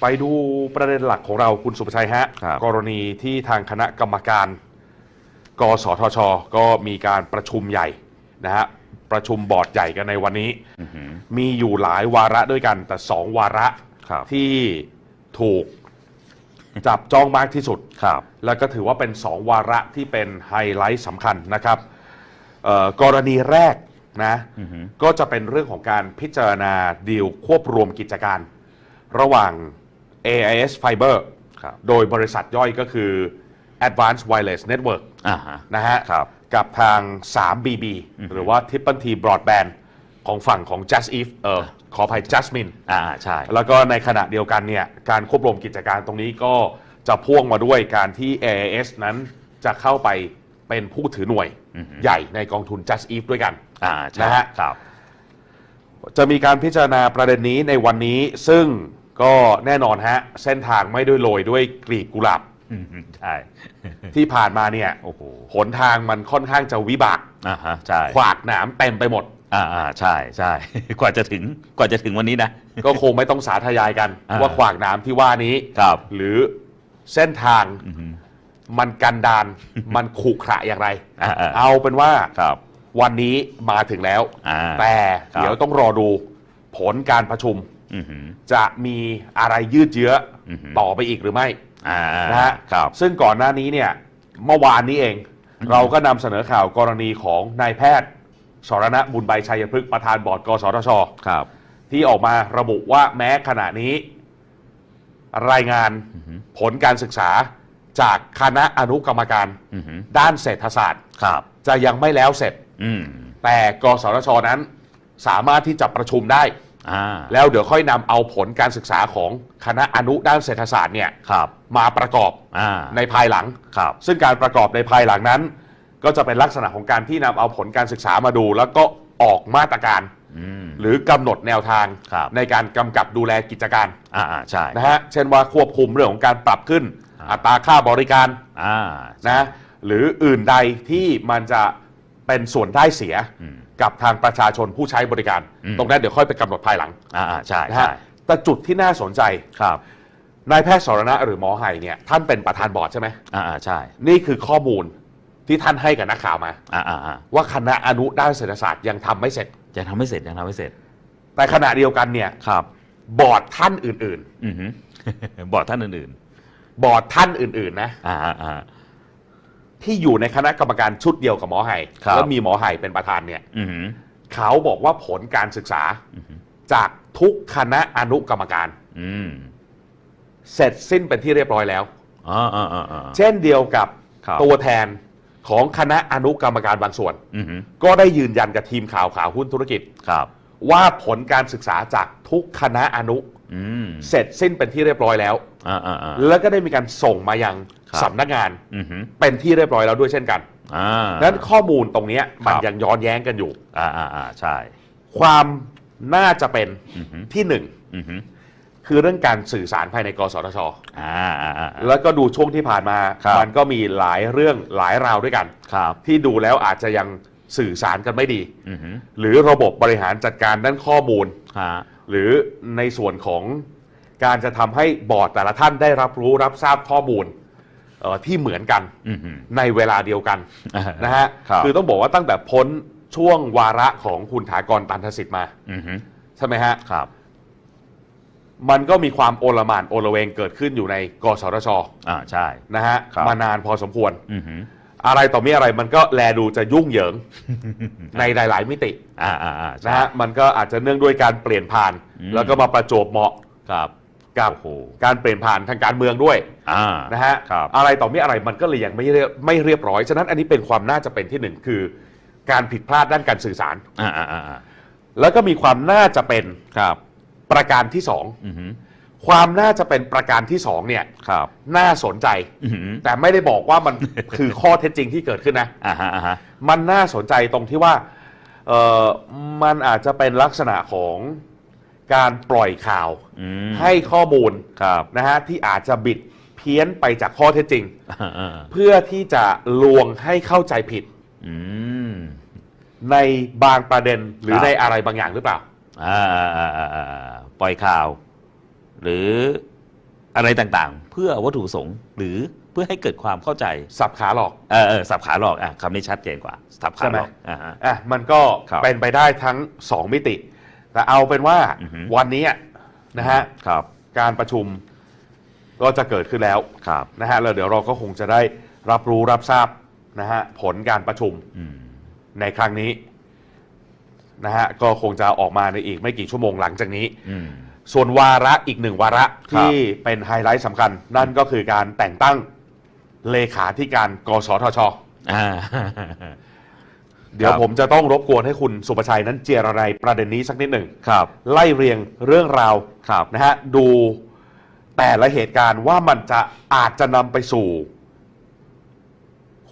ไปดูประเด็นหลักของเราคุณสุภชัยฮะ ครับ กรณีที่ทางคณะกรรมการ กสทช ก็มีการประชุมใหญ่นะฮะประชุมบอร์ดใหญ่กันในวันนี้ อือหือ มีอยู่หลายวาระด้วยกัน แต่สองวาระครับ ที่ถูกจับจ้องมากที่สุด ครับ แล้วก็ถือว่าเป็น 2 วาระที่เป็นไฮไลท์สำคัญนะครับเอ่อกรณีแรกนะอือหือ ก็จะเป็นเรื่องของการพิจารณาดีลควบรวมกิจการ ระหว่าง AIS Fiber ครับโดยบริษัทย่อยก็คือ Advanced Wireless Network อ่าฮะ นะฮะครับกับทาง 3BB หรือว่า Triple T Broadband ของฝั่งของ Just Eve เออขออภัย Jasmine อ่าใช่ แล้วก็ในขณะเดียวกันเนี่ยการควบรวมกิจการตรงนี้ก็จะพ่วงมาด้วยการที่ AIS นั้นจะเข้าไปเป็นผู้ถือหน่วยอือฮึใหญ่ในกองทุน Just Eve ด้วยกัน อ่าใช่นะฮะ ครับ จะมีการพิจารณาประเด็นนี้ในวันนี้ซึ่ง ก็แน่นอนฮะ เส้นทางไม่ด้วยโรยด้วยกลีบกุหลาบอือหือใช่ที่ผ่านมาเนี่ยโอ้โหหนทางมันค่อนข้างจะวิบากอ่าฮะใช่ขวากหนามเต็มไปหมด อ่าอ่าใช่ใช่ กว่าจะถึงกว่าจะถึงวันนี้นะ ก็คงไม่ต้องสาธยายกัน อ่า ว่าขวากหนามที่ว่านี้ ครับหรือเส้นทางอือหือมันกันดาน มันขรุขระอย่างไร อ่าอ่าเอาเป็นว่าครับวันนี้มาถึงแล้ว อ่า แต่ครับ เดี๋ยวต้องรอดูผลการประชุมอือหือ จะมีอะไรยืดเยื้อออหือต่อไปอีกหรือไม่อ่านะฮะครับซึ่งก่อนหน้านี้เนี่ยเมื่อวานนี้เอง เราก็นำเสนอข่าวกรณีของนายแพทย์สรณะบุญใบชัยพฤกษ์ประธานบอร์ดกสทชครับที่ออกมาระบุว่าแม้ขณะนี้ รายงานอือหือผลการศึกษาจากคณะอนุกรรมการอือหือด้านเศรษฐศาสตร์ครับจะยังไม่แล้วเสร็จอืมแต่กสทชนั้นสามารถที่จะประชุมได้ อ่าแล้วเดี๋ยวค่อยนำเอาผลการศึกษาของคณะอนุด้านเศรษฐศาสตร์เนี่ยครับมาประกอบอ่าในภายหลัง ครับซึ่งการประกอบในภายหลังนั้น ก็จะเป็นลักษณะของการที่นำเอาผลการศึกษามาดู แล้วก็ออกมาตรการ อืม หรือกำหนดแนวทางครับ ในการกำกับดูแลกิจการอ่าอ่าใช่ นะฮะเช่นว่าควบคุมเรื่องของการปรับขึ้นครับอัตราค่าบริการอ่า นะหรืออื่นใดที่มันจะเป็นส่วนได้เสียอืม กับทางประชาชนผู้ใช้บริการ อืม ตรงนั้นเดี๋ยวค่อยไปกำหนดภายหลังอ่าอ่าใช่นะใช่ฮะแต่จุดที่น่าสนใจครับนายแพทย์สรณะหรือหมอไห่เนี่ยท่านเป็นประธานบอร์ดใช่ไหมอ่าอ่าใช่นี่คือข้อมูลที่ท่านให้กับนักข่าวมา อ่าอ่าอ่าว่าคณะอนุด้านเศรษฐศาสตร์ยังทำไม่เสร็จ ยังทำไม่เสร็จยังทำไม่เสร็จแต่ขณะเดียวกันเนี่ยครับบอร์ดท่านอื่น อือหือ บอกท่านอื่นๆ บอร์ดท่านอื่นๆนะๆอ่าอ่าอ่า ที่อยู่ในคณะกรรมการชุดเดียวกับหมอไห่ครับ แล้วมีหมอไห่เป็นประธานเนี่ยอือหือเขาบอกว่าผลการศึกษาอือหือจากทุกคณะอนุกรรมการ อืมเสร็จสิ้นเป็นที่เรียบร้อยแล้ว อ่าอ่าอ่าอ่า เช่นเดียวกับครับ ตัวแทนของคณะอนุกรรมการบางส่วน อือหือก็ได้ยืนยันกับทีมข่าวข่าวหุ้นธุรกิจ ครับ ว่าผลการศึกษาจากทุกคณะอนุอืม เสร็จสิ้นเป็นที่เรียบร้อยแล้วอ่าอ่าอ่าแล้วก็ได้มีการส่งมายังครับสำนักงานอือหือเป็นที่เรียบร้อยแล้วด้วยเช่นกันอ่าดังนั้นข้อมูลตรงเนี้ยมันครับยังย้อนแย้งกันอยู่อ่าอ่าอ่าใช่ ความน่าจะเป็นอือหือที่หนึ่งอือหือคือเรื่องการสื่อสารภายในกสทชอ่าอ่าอ่าแล้วก็ดูช่วงที่ผ่านมาครับมันก็มีหลายเรื่องหลายราวด้วยกันครับที่ดูแล้วอาจจะยังสื่อสารกันไม่ดีอือหือหรือระบบบริหารจัดการด้านข้อมูลฮะ หรือในส่วนของการจะทำให้บอร์ดแต่ละท่านได้รับรู้รับทราบข้อมูลเอ่อที่เหมือนกันอือหือในเวลาเดียวกันอ่านะฮะครับ อต้องบอกว่าตั้งแต่พ้นช่วงวาระของคุณถากรตันทสิทธิ์มา อือหือใช่ไหมฮะ ครับมันก็มีความโอลหมานโอละเวงเกิดขึ้นอยู่ในกสทช อ่าใช่ นะฮะครับ มานานพอสมควร อือหื ออะไรต่อมีอะไรมันก็แลดูจะยุ่งเหยิง ในหลาย ๆ มิติอ่าอ่าอ่าใช่นะฮะ มันก็อาจจะเนื่องด้วยการเปลี่ยนผ่าน อืม แล้วก็มาประจวบเหมาะครับ กับโอ้โห การเปลี่ยนผ่านทางการเมืองด้วยอ่า นะฮะครับ อะไรต่อมีอะไรมันก็เลยยังไม่เรียบไม่เรียบร้อย ฉะนั้นอันนี้เป็นความน่าจะเป็นที่หนึ่งคือ การผิดพลาดด้านการสื่อสาร อ่าอ่าอ่าอ่าแล้วก็มีความน่าจะเป็นครับ ประการที่สอง อือหือ ความน่าจะเป็นประการที่สองเนี่ยครับ น่าสนใจ อือหือแต่ไม่ได้บอกว่ามัน คือข้อเท็จจริงที่เกิดขึ้นนะ อ่าฮะอ่าฮะมันน่าสนใจตรงที่ว่าเออมันอาจจะเป็นลักษณะของการปล่อยข่าว อืมให้ข้อมูลครับนะฮะที่อาจจะบิดเพี้ยนไปจากข้อเท็จจริง อ่าอ่าเพื่อที่จะลวงให้เข้าใจผิดอืม ในบางประเด็นหรือครับ ในอะไรบางอย่างหรือเปล่า อ่าอ่าอ่าอ่าอ่าปล่อยข่าว หรืออะไรต่างๆ เพื่อวัตถุประสงค์ หรือเพื่อให้เกิดความเข้าใจ สับขาหลอกเออเออสับขาหลอกอะคำนี้ชัดเจนกว่า สับขาหลอกใช่ไหมอ่าฮะ อะมันก็ครับ เป็นไปได้ทั้ง 2 มิติ แต่เอาเป็นว่าอือฮึวันนี้นะฮะครับการประชุมก็จะเกิดขึ้นแล้ว ครับ นะฮะแล้วเดี๋ยวเราก็คงจะได้รับรู้รับทราบนะฮะผลการประชุมอืม ในครั้งนี้นะฮะก็คงจะออกมาในอีกไม่กี่ชั่วโมงหลังจากนี้ อืม ส่วนวาระอีกหนึ่งวาระครับที่เป็นไฮไลท์สำคัญ นั่นก็คือการแต่งตั้งเลขาธิการกสทช อ่า เดี๋ยวครับ ผมจะต้องรบกวนให้คุณสุประชัยนั้นเจรอะไรประเด็นนี้สักนิดหนึ่ง ครับ ไล่เรียงเรื่องราวครับ นะฮะดูแต่ละเหตุการณ์ว่ามันจะอาจจะนำไปสู่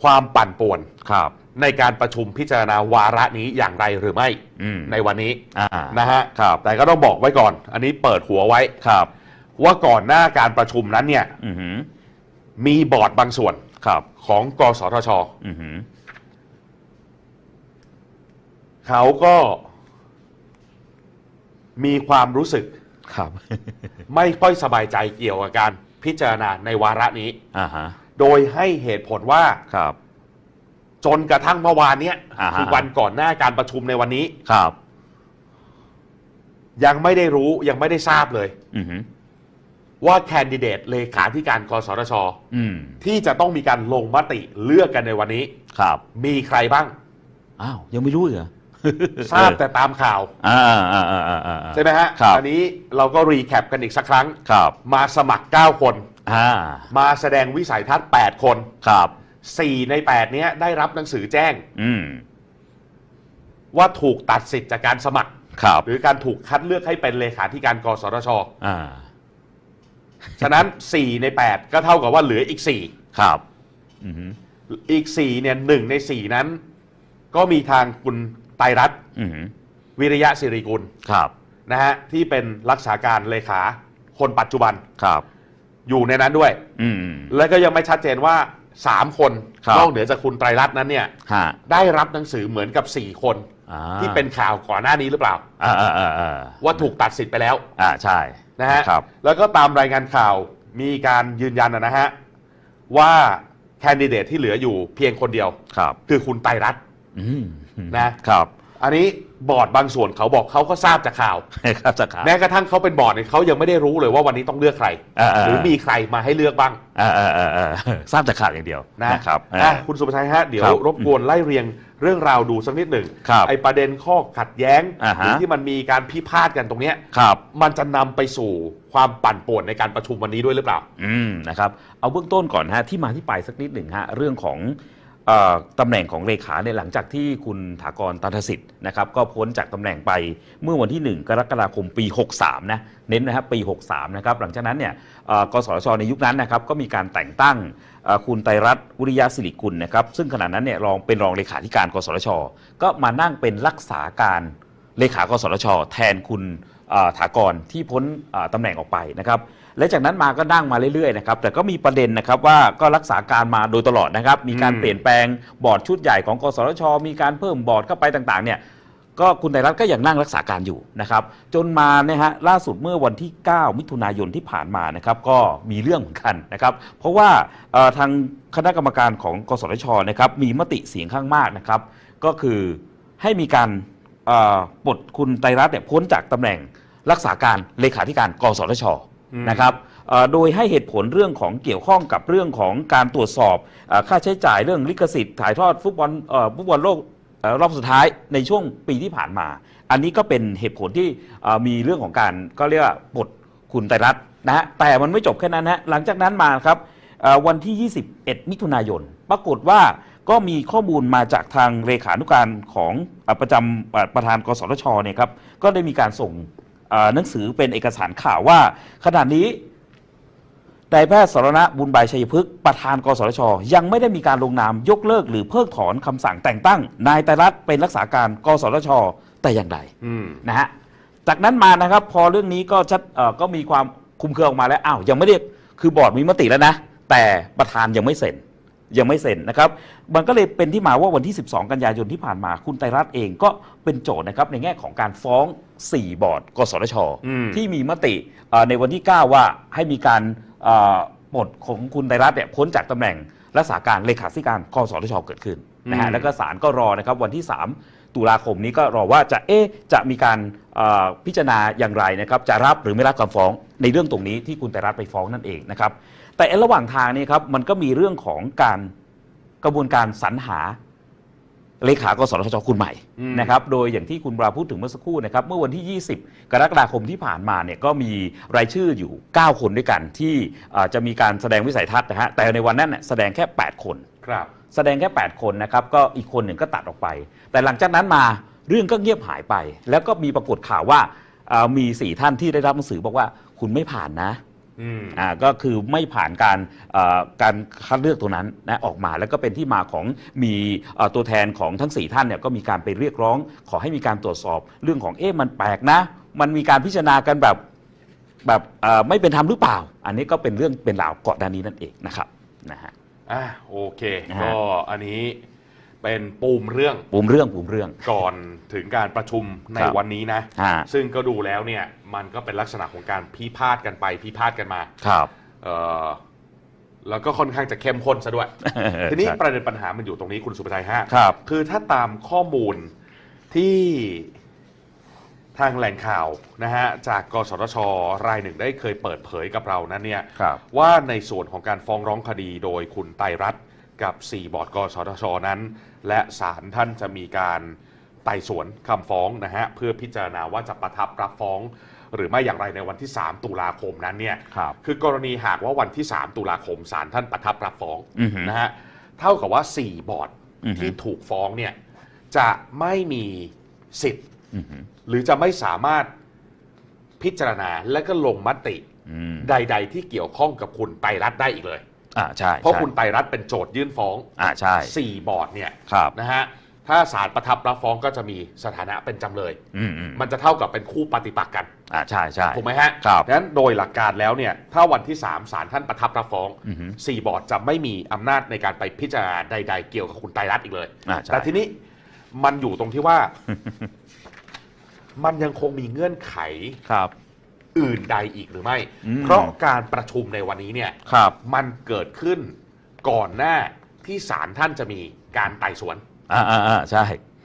ความปั่นป่วน ครับ ในการประชุมพิจารณาวาระนี้อย่างไรหรือไม่อืมในวันนี้อ่านะฮะครับแต่ก็ต้องบอกไว้ก่อน อันนี้เปิดหัวไว้ ครับว่าก่อนหน้าการประชุมนั้นเนี่ยอือหือมีบอร์ดบางส่วนครับของกสทช อือหือเขาก็มีความรู้สึกครับ ไม่ค่อยสบายใจเกี่ยวกับการพิจารณาในวาระนี้ อ่าฮะโดยให้เหตุผลว่าครับ จนกระทั่งเมื่อวานเนี้ยอ่าฮะ คือวันก่อนหน้าการประชุมในวันนี้ ครับ ยังไม่ได้รู้ยังไม่ได้ทราบเลย อือหือว่าแคนดิเดตเลขาธิการกสทช อืมที่จะต้องมีการลงมติเลือกกันในวันนี้ ครับมีใครบ้าง อ้าวยังไม่รู้อีกเหรอ ทราบแต่ตามข่าว อ่าอ่าอ่าอ่าอ่า ใช่ไหมฮะครับ อันี้เราก็รีแคปกันอีกสักครั้ง ครับมาสมัคร 9 คน อ่ามาแสดงวิสัยทัศน์ 8 คน ครับ 4 ใน 8 เนี้ยได้รับหนังสือแจ้งอืมว่าถูกตัดสิทธิ์จากการสมัคร ครับหรือการถูกคัดเลือกให้เป็นเลขาธิการกสทช อ่าฉะนั้น 4 ใน 8 ก็เท่ากับว่าเหลืออีก ครับอือหือ4 อีก 4 เนี่ยหนึ่งใน 4 นั้น ก็มีทางคุณไตรรัตน์อือหือวิริยะสิริกุลครับนะฮะที่เป็นรักษาการเลขาคนปัจจุบันครับ อยู่ในนั้นด้วย อืม แล้วก็ยังไม่ชัดเจนว่า 3คนครับ นอกเหนือจากคุณไตรรัตน์นั้นเนี่ยฮะได้รับหนังสือเหมือนกับ4คน อ่าที่เป็นข่าวก่อนหน้านี้หรือเปล่า อ่าอ่าอ่าอ่าว่าถูกตัดสิทธิ์ไปแล้ว อ่าใช่นะฮะครับ แล้วก็ตามรายงานข่าวมีการยืนยันนะฮะ ว่าแคนดิเดตที่เหลืออยู่เพียงคนเดียว ครับ คือคุณไตรรัตน์ อืมนะครับ อันนี้บอร์ดบางส่วนเขาบอกเขาก็ทราบจากข่าว ครับจากข่าว แม้กระทั่งเขาเป็นบอร์ดเนี่ยเขายังไม่ได้รู้เลยว่าวันนี้ต้องเลือกใคร อ่าๆ หรือมีใครมาให้เลือกบ้างอ่าอ่าอ่าอ่าทราบจากข่าวอย่างเดียวนะนะครับอะคุณสุภชัยฮะเดี๋ยวครับรบกวนไล่เรียงเรื่องราวดูสักนิดหนึ่งครับไอประเด็นข้อขัดแย้งอ่าฮะหรือที่มันมีการพิพาทกันตรงเนี้ยครับ มันจะนำไปสู่ความปั่นป่วนในการประชุมวันนี้ด้วยหรือเปล่า อืมนะครับเอาเบื้องต้นก่อนนะฮะที่มาที่ไปสักนิดหนึ่งฮะเรื่องของเออ ตำแหน่งของเลขาเนี่ยหลังจากที่คุณถากรตันทสิทธิ์นะครับก็พ้นจากตำแหน่งไปเมื่อวันที่ 1 กรกฎาคมปี 63 นะเน้นนะครับปี 63 นะครับหลังจากนั้นเนี่ยกสชในยุคนั้นนะครับก็มีการแต่งตั้งคุณไตรรัตน์วิริยะสิริกุลนะครับซึ่งขณะนั้นเนี่ยรองเป็นรองเลขาธิการ กสช ก็มานั่งเป็นรักษาการเลขากสช แทนคุณถากรที่พ้นเอ่อตำแหน่งออกไปนะครับ และจากนั้นมาก็นั่งมาเรื่อยๆนะครับแต่ก็มีประเด็นนะครับว่าก็รักษาการมาโดยตลอดนะครับ มีการอืม เปลี่ยนแปลงบอร์ดชุดใหญ่ของกสทช มีการเพิ่มบอร์ดเข้าไปต่างๆเนี่ยก็คุณไตรรัตน์ก็ยังนั่งรักษาการอยู่นะครับ จนมาเนี่ยฮะล่าสุดเมื่อวันที่ 9 มิถุนายนที่ผ่านมานะครับก็มีเรื่องเหมือนกันนะครับ เพราะว่าเอ่อทางคณะกรรมการของกสทชนะครับมีมติเสียงข้างมากนะครับ ก็คือให้มีการเอ่อปลดคุณไตรรัตน์เนี่ยพ้นจากตำแหน่งรักษาการเลขาธิการกสทชอืม นะครับเอ่อโดยให้เหตุผลเรื่องของเกี่ยวข้องกับเรื่องของการตรวจสอบเออค่าใช้จ่ายเรื่องลิขสิทธิ์ถ่ายทอดฟุตบอลเอ่อฟุตบอลโลกเอ่อรอบสุดท้ายในช่วงปีที่ผ่านมา อันนี้ก็เป็นเหตุผลที่เอ่อมีเรื่องของการก็เรียกว่าปลดคุณไตรรัตน์นะฮะแต่มันไม่จบแค่นั้นฮะหลังจากนั้นมาครับเอ่อวันที่ 21 มิถุนายน ปรากฏว่าก็มีข้อมูลมาจากทางเลขานุการของเอ่อประจำเอ่อประธานกสทชเนี่ยครับก็ได้มีการส่ง หนังสือเป็นเอกสารข่าวว่า ขณะนี้นายแพทย์สรณะบุญบายชัยพฤกษ์ประธานกสทช ยังไม่ได้มีการลงนามยกเลิกหรือเพิกถอนคำสั่งแต่งตั้ง นายไตรรัตน์เป็นรักษาการกสทช แต่อย่างใดนะฮะจากนั้นมานะครับ พอเรื่องนี้ก็ชัดก็มีความคุมเครือออกมาแล้วอ้าวยังไม่ได้คือบอร์ดมีมติแล้วนะ แต่ประธานยังไม่เซ็น ยังไม่เซ็นนะครับ มันก็เลยเป็นที่มาว่าวันที่ 12 กันยายนที่ผ่านมาคุณไตรรัตน์เองก็เป็นโจทย์นะครับในแง่ของการฟ้อง 4 บอร์ดกสทช อืม ที่มีมติเอ่อในวันที่ 9 ว่าให้มีการเอ่อปลดของคุณไตรรัตน์เนี่ยพ้นจากตำแหน่งรักษาการเลขาธิการกสทช เกิดขึ้นนะอืฮะม แล้วก็ศาลก็รอนะครับวันที่ 3 ตุลาคมนี้ก็รอว่าจะเอ๊ะจะมีการเอ่อพิจารณาอย่างไรนะครับจะรับหรือไม่รับคำฟ้องในเรื่องตรงนี้ที่คุณไตรรัตน์ไปฟ้องนั่นเองนะครับ แต่ระหว่างทางนี้ครับมันก็มีเรื่องของการกระบวนการสรรหาเลขากสทชคุณใหม่อืมนะครับโดยอย่างที่คุณปราพูดถึงเมื่อสักครู่นะครับเมื่อวันที่ 20 กรกฎาคมที่ผ่านมาเนี่ยก็มีรายชื่ออยู่ 9 คนด้วยกันที่เอ่อจะมีการแสดงวิสัยทัศน์นะฮะแต่ในวันนั้นเนี่ยแสดงแค่ 8 คนครับ แสดงแค่ 8 คนนะครับก็อีกคนหนึ่งก็ตัดออกไป แต่หลังจากนั้นมาเรื่องก็เงียบหายไป แล้วก็มีปรากฏข่าวว่าเอ่อมี 4 ท่านที่ได้รับหนังสือบอกว่าคุณไม่ผ่านนะ อืมอ่าก็คือไม่ผ่านการเอ่อการคัดเลือกตัวนั้นนะออกมาแล้วก็เป็นที่มาของมีเอ่อตัวแทนของทั้ง 4 ท่านเนี่ยก็มีการไปเรียกร้อง ขอให้มีการตรวจสอบเรื่องของเอ๊ะมันแปลกนะ มันมีการพิจารณากันแบบแบบเอ่อไม่เป็นธรรมหรือเปล่า อันนี้ก็เป็นเรื่องเป็นราวก่อนด้านนี้นั่นเองนะครับนะฮะอะโอเคนะฮะก็อันนี้ เป็นปูมเรื่องปุ่มเรื่องปุ่มเรื่อง ก่อนถึงการประชุมในครับวันนี้นะฮะซึ่งก็ดูแล้วเนี่ยมันก็เป็นลักษณะของการพิพาทกันไปพิพาทกันมาครับเออแล้วก็ค่อนข้างจะเข้มข้นซะด้วย ทีนี้ใช่ประเด็นปัญหามันอยู่ตรงนี้คุณสุภชัยฮะครับ คือถ้าตามข้อมูลที่ทางแหล่งข่าวนะฮะจากกสทช รายหนึ่งได้เคยเปิดเผยกับเรานั้นเนี่ยครับว่าในส่วนของการฟ้องร้องคดีโดยคุณไตรรัตน์กับ 4 บอร์ดกสทช นั้น และศาลท่านจะมีการไต่สวนคำฟ้องนะฮะเพื่อพิจารณาว่าจะประทับรับฟ้อง หรือไม่อย่างไรในวันที่ 3 ตุลาคมนั้นเนี่ยครับ คือกรณีหากว่าวันที่ 3 ตุลาคมศาลท่านประทับรับฟ้องอือหือนะฮะเท่ากับว่า 4 บอร์ดอือหือที่ถูกฟ้องเนี่ยจะไม่มีสิทธิ์ อือหือหรือจะไม่สามารถพิจารณาและก็ลงมติ อืม ใด ๆ ที่เกี่ยวข้องกับคุณไตรรัตน์ได้อีกเลย อ่าใช่เพราะใช่คุณไตรรัตน์เป็นโจทยื่นฟ้องอ่าใช่4บอร์ดเนี่ยครับนะฮะถ้าศาลประทับรับฟ้องก็จะมีสถานะเป็นจำเลย อืมอืมมันจะเท่ากับเป็นคู่ปฏิปักษ์กันอ่าใช่ใช่ ถูกไหมฮะครับดังนั้นโดยหลักการแล้วเนี่ยถ้าวันที่ 3 ศาลท่านประทับรับฟ้องอือหือ4บอร์ดจะไม่มีอำนาจในการไปพิจารณาใด ๆ เกี่ยวกับคุณไตรรัตน์อีกเลย อ่าใช่ แต่ทีนี้มันอยู่ตรงที่ว่า มันยังคงมีเงื่อนไข ครับ อื่นใดอีกหรือไม่ อืม เพราะการประชุมในวันนี้เนี่ยครับ มันเกิดขึ้นก่อนหน้าที่ศาลท่านจะมีการไต่สวนอ่าอ่าอ่าใช่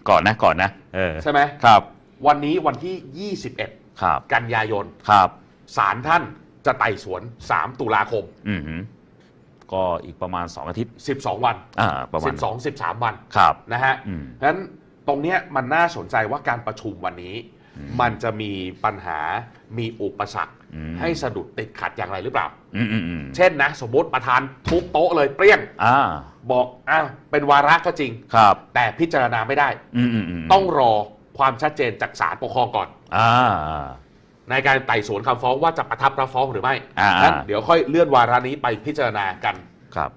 ก่อนนะก่อนนะ เออ ใช่ไหมครับ วันนี้วันที่ 21 ครับ กันยายนครับ ศาลท่านจะไต่สวน 3 ตุลาคม อืมหือก็อีกประมาณ 2 อาทิตย์ 12 วัน อ่า ประมาณ12 13 วันครับ นะฮะอืมฉะนั้นตรงเนี้ยมันน่าสนใจว่าการประชุมวันนี้ มันจะมีปัญหามีอุปสรรคอืมให้สะดุดติดขัดอย่างไรหรือเปล่าอืมอืมอืมเช่นนะ สมมติประธานทุบโต๊ะเลยเปรี้ยงอ่าบอกอ้าวเป็นวาระก็จริงครับ แต่พิจารณาไม่ได้อืมอืมอืมต้องรอความชัดเจนจากศาลปกครองก่อนอ่าอ่าในการไต่สวนคำฟ้องว่าจะประทับรับฟ้องหรือไม่อ่านั้นเดี๋ยวค่อยเลื่อนวาระนี้ไปพิจารณากันครับ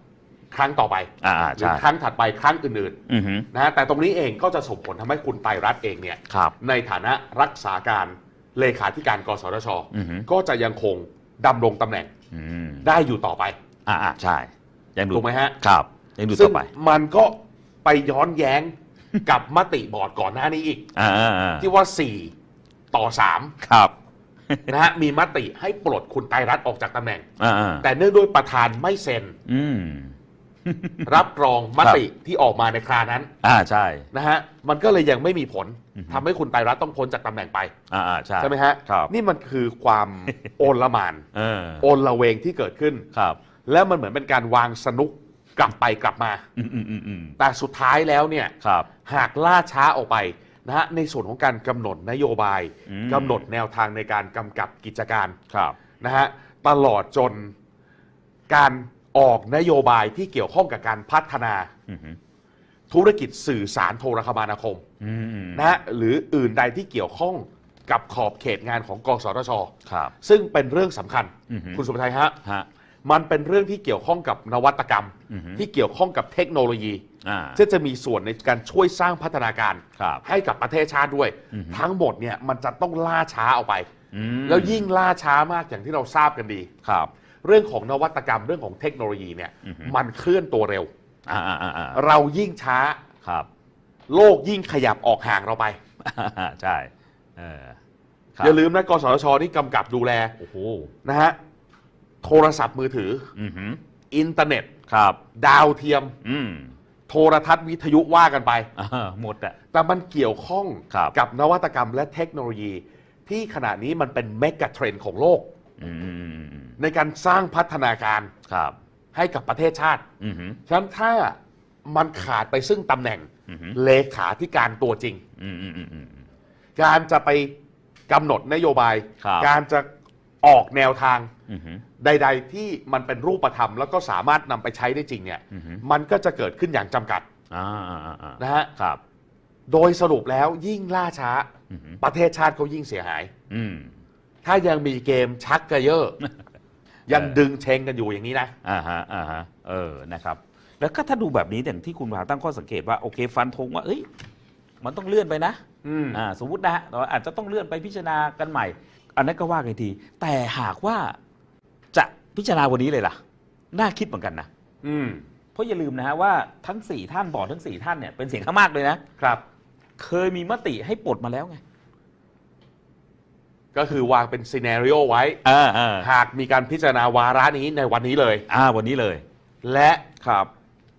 ครั้งต่อไปอ่าอ่าหรือใช่ครั้งถัดไปครั้งอื่นอืมหือๆนะฮะแต่ตรงนี้เองก็จะส่งผลทำให้คุณไตรรัตน์เองเนี่ยครับ ในฐานะรักษาการเลขาธิการกสทช อือหือก็จะยังคงดำรงตำแหน่งอืมได้อยู่ต่อไปอ่าอ่าใช่ ยังดูถูกไหมฮะ ครับ ยังดูซึ่ต่งอไปมันก็ไปย้อนแย้งกับมติบอร์ดก่อนหน้านี้อีก อ่าอ่าอ่าที่ว่า 4 ต่อ ครับ 3 นะฮะ มีมติให้ปลดคุณไตรรัตน์ออกจากตำแหน่ง อ่าอ่าแต่เนื่องด้วยประธานไม่เซ็น อืม รับรองมติที่ออกมาในครานั้นอ่าใช่ นะฮะมันก็เลยยังไม่มีผลอือฮึ ทำให้คุณไตรรัตน์ต้องพ้นจากตำแหน่งไป อ่าอ่าใช่ ใช่ไหมฮะ ครับ นี่มันคือความโอลหมาน เออโอลละเวงที่เกิดขึ้น ครับแล้วมันเหมือนเป็นการวางสนุกกลับไปกลับมา อืมอืมอืมอืมแต่สุดท้ายแล้วเนี่ย ครับ หากล่าช้าออกไปนะฮะในส่วนของการกำหนดนโยบายอืม กำหนดแนวทางในการกำกับกิจการครับ นะฮะตลอดจนการ ออกนโยบายที่เกี่ยวข้องกับการพัฒนาอืมอืมธุรกิจสื่อสารโทรคมนาคมอืมนะฮะหรืออื่นใดที่เกี่ยวข้องกับขอบเขตงานของกสทช ครับ ซึ่งเป็นเรื่องสำคัญอือฮึคุณสุภชัยฮะ ฮะ มันเป็นเรื่องที่เกี่ยวข้องกับนวัตกรรม อือฮึ ที่เกี่ยวข้องกับเทคโนโลยีอ่า ที่จะมีส่วนในการช่วยสร้างพัฒนาการ ครับให้กับประเทศชาติด้วย อือฮึ ทั้งหมดเนี่ยมันจะต้องล่าช้าออกไป อืมแล้วยิ่งล่าช้ามากอย่างที่เราทราบกันดี ครับ เรื่องของนวัตกรรมเรื่องของเทคโนโลยีเนี่ย อือฮึ มันเคลื่อนตัวเร็ว อ่าอ่าอ่าอ่าเรายิ่งช้า ครับ โลกยิ่งขยับออกห่างเราไป ใช่เออครับอย่าลืมนะกสทชนี่กำกับดูแลโอ้โหนะฮะโทรศัพท์มือถือ อือหืออินเทอร์เน็ต ครับ ดาวเทียม อืมโทรทัศน์วิทยุว่ากันไป อ่าหมดอะแต่มันเกี่ยวข้องครับ กับนวัตกรรมและเทคโนโลยี ที่ขณะนี้มันเป็นเมกะเทรนด์ของโลก อืมอืมอืมอืมในการสร้างพัฒนาการครับ ให้กับประเทศชาติ อือหือฉะนั้นถ้ามันขาดไปซึ่งตำแหน่งอือหือเลขาธิการตัวจริง อืมอืมอืมอืม การจะไปกำหนดนโยบาย ครับ การจะออกแนวทางอือหือใด ๆ ที่มันเป็นรูปธรรม แล้วก็สามารถนำไปใช้ได้จริงเนี่ย อือหือมันก็จะเกิดขึ้นอย่างจำกัดอ่าอ่าอ่าอ่านะฮะ ครับ โดยสรุปแล้วยิ่งล่าช้า อือหือประเทศชาติเขายิ่งเสียหาย อืม ถ้ายังมีเกมชักกระเยอะ ยังเออดึงเชงกันอยู่อย่างนี้นะ อ่าฮะอ่าฮะเออนะครับ แล้วก็ถ้าดูแบบนี้อย่างที่คุณพาตั้งข้อสังเกตว่าโอเคฟันธงว่า เอ้ย มันต้องเลื่อนไปนะอืมอ่าสมมตินะฮะแต่ว่าอาจจะต้องเลื่อนไปพิจารณากันใหม่ อันนั้นก็ว่ากันอีกที แต่หากว่าจะพิจารณาวันนี้เลยล่ะ น่าคิดเหมือนกันนะ อืมเพราะอย่าลืมนะฮะว่าทั้ง 4 ท่านบอร์ดทั้ง 4 ท่านเนี่ยเป็นเสียงข้างมากเลยนะ ครับ เคยมีมติให้ปลดมาแล้วไง ก็คือวางเป็นซีเนริโอไว้ อ่าอ่าหากมีการพิจารณาวาระนี้ในวันนี้เลย อ่าวันนี้เลย และครับ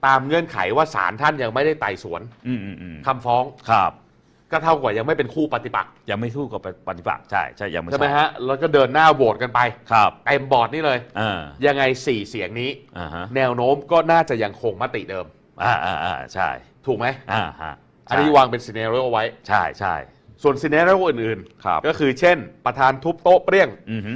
ตามเงื่อนไขว่าศาลท่านยังไม่ได้ไต่สวนอืมอืมอืมคำฟ้อง ครับ ก็เท่ากับยังไม่เป็นคู่ปฏิปักษ์ยังไม่ทู่กับปฏิบัติใช่ใช่ยังไม่ใช่ไหมฮะแล้วก็เดินหน้าโหวตกันไปครับเต็มบอร์ดนี่เลย อ่ายังไงสี่เสียงนี้ อ่าฮะแนวโน้มก็น่าจะยังคงมติเดิม อ่าอ่าอ่าใช่ถูกไหมอ่าฮะอันนี้วางเป็นซีเนริโอไว้ ใช่ใช่ ส่วนซีเนริโออื่นครับก็คือเช่น ประธานทุบโต๊ะเปรี้ยง อือฮึ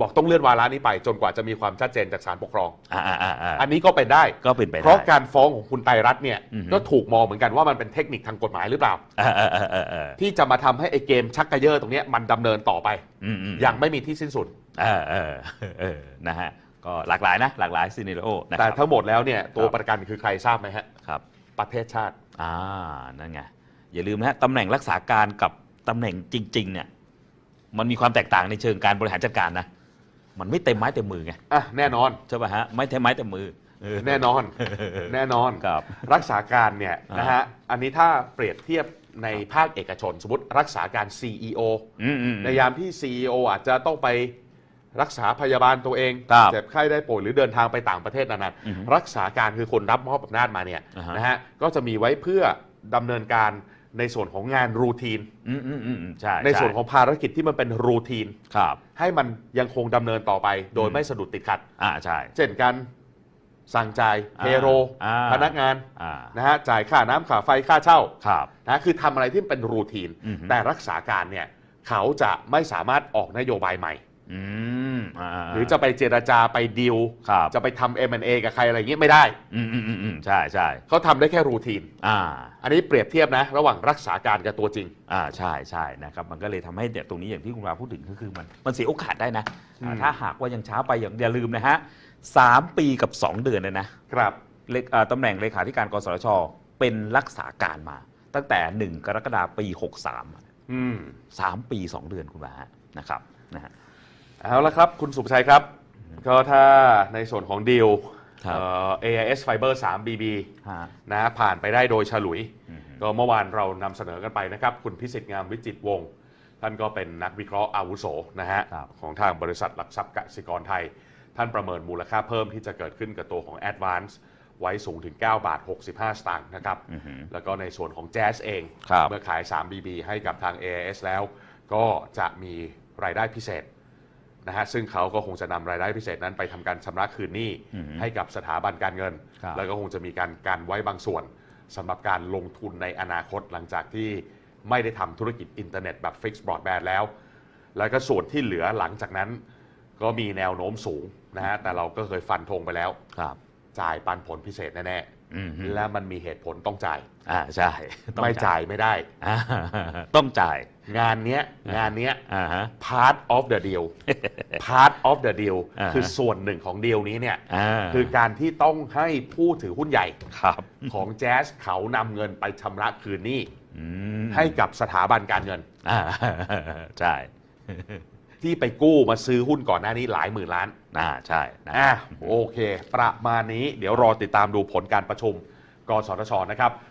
บอกต้องเลื่อนวาระนี้ไป จนกว่าจะมีความชัดเจนจากศาลปกครอง อ่าอ่าอ่าอ่าอันนี้ก็เป็นได้ ก็เป็นไปได้ เพราะการฟ้องของคุณไตรรัตน์เนี่ยอือฮึ ก็ถูกมองเหมือนกันว่ามันเป็นเทคนิคทางกฎหมายหรือเปล่า อ่าอ่าอ่าอ่าอ่าที่จะมาทำให้ไอ้เกมชักกระเยอะตรงเนี้ยมันดำเนินต่อไป อืมอืม อย่างไม่มีที่สิ้นสุด เออเออเออนะฮะ ก็หลากหลายนะ หลากหลายซีเนโรนะคแต่รับ ทั้งหมดแล้วเนี่ยตัวครับ ประกันคือใครทราบไหมฮะ ครับ ประเทศชาติ อ่า นั่นไง อย่าลืมนะฮะตำแหน่งรักษาการกับตำแหน่งจริง ๆ เนี่ย มันมีความแตกต่างในเชิงการบริหารจัดการนะ มันไม่เต็มไม้เต็มมือไงอะแน่นอน ใช่ป่ะฮะไม่เต็มไม้เต็มมือเออ แน่นอน แน่นอนครับ รักษาการเนี่ยอ่านนะฮะ อันนี้ถ้าเปรียบเทียบในภาคเอกชน สมมติรักษาการ CEO อืมอืม ในยามที่ CEO อาจจะต้องไปรักษาพยาบาลตัวเองครับเจ็บไข้ได้ป่วยหรือเดินทางไปต่างประเทศนานอือฮึๆรักษาการคือคนรับมอบอำนาจมาเนี่ยอ่าฮะนะฮะก็จะมีไว้เพื่อดำเนินการ ในส่วนของงานรูทีนอืมอืมอืมอืมใช่ในส่วนของภารกิจที่มันเป็นรูทีน ครับ ให้มันยังคงดำเนินต่อไป โดยอืมไม่สะดุดติดขัด อ่าใช่ เช่นการสั่งจ่ายอ่าเฮโรอ่าพนักงานอ่า นะฮะจ่ายค่าน้ำค่าไฟค่าเช่าครับ นะคือทำอะไรที่เป็นรูทีน อือฮึ แต่รักษาการเนี่ยเขาจะไม่สามารถออกนโยบายใหม่ อืมอ่าหรือจะไปเจรจาไปดีลครับจะไปทำ M&A กับใครอะไรเงี้ยไม่ได้ อืมอืมอืมอืมใช่ใช่เขาทำได้แค่รูทีน อ่า อันนี้เปรียบเทียบนะ ระหว่างรักษาการกับตัวจริง อ่าใช่ใช่นะครับมันก็เลยทำให้เนี่ยตรงนี้อย่างที่คุณราพูดถึงก็คือมันมันเสียโอกาสได้นะอ่าอืม ถ้าหากว่ายังช้าไปอย่างอย่าลืมนะฮะสามปีกับ 2 เดือนเลยนะครับ เลขอ่าตำแหน่งเลขาธิการกสทช เป็นรักษาการมา ตั้งแต่ 1 กรกฎาคมปี 63อะอืมสามปี 2 เดือนคุณราฮะนะครับนะฮะ เอาละครับ คุณสุภชัยครับ ก็ถ้าในส่วนของดีลครับ เอ่อ AIS Fiber 3 BB ฮะ นะผ่านไปได้โดยฉลุยอืมก็เมื่อวานเรานำเสนอกันไปนะครับ คุณพิสิทธิ์งามวิจิตรวงศ์ท่านก็เป็นนักวิเคราะห์อาวุโสนะฮะครับ ของทางบริษัทหลักทรัพย์กสิกรไทย ท่านประเมินมูลค่าเพิ่มที่จะเกิดขึ้นกับตัวของ Advance ไว้สูงถึง 9 บาท 65 สตางค์นะครับ อือหือ แล้วก็ในส่วนของ Jazz เอง ครับ เมื่อขาย 3 BB ให้กับทาง AIS แล้ว ก็จะมีรายได้พิเศษ นะฮะซึ่งเขาก็คงจะนำรายได้พิเศษนั้นไปทำการชำระคืนหนี้อือหือให้กับสถาบันการเงิน ครับ แล้วก็คงจะมีการการไว้บางส่วนสำหรับการลงทุนในอนาคตหลังจากที่ไม่ได้ทำธุรกิจอินเทอร์เน็ตแบบฟิกซ์บรอดแบนด์แล้ว แล้วก็ส่วนที่เหลือหลังจากนั้น ก็มีแนวโน้มสูงนะฮะแต่เราก็เคยฟันธงไปแล้ว ครับ จ่ายปันผลพิเศษแน่อืมฮึๆและมันมีเหตุผลต้องจ่าย อ่าใช่ต้องไม่จ่ายไม่ได้ อ่าต้องจ่าย งานเนี้ยงานเนี้ย อ่าฮะ part of the deal part of the deal อ่าฮะ คือส่วนหนึ่งของดีลนี้เนี่ย อ่าคือการที่ต้องให้ผู้ถือหุ้นใหญ่ครับของแจ๊สเขานำเงินไปชำระคืนหนี้อืมให้กับสถาบันการเงิน อ่าใช่ที่ไปกู้มาซื้อหุ้นก่อนหน้านี้หลายหมื่นล้าน อ่าใช่นะอะโอเค ประมาณนี้เดี๋ยวรอติดตามดูผลการประชุม กสทชนะครับ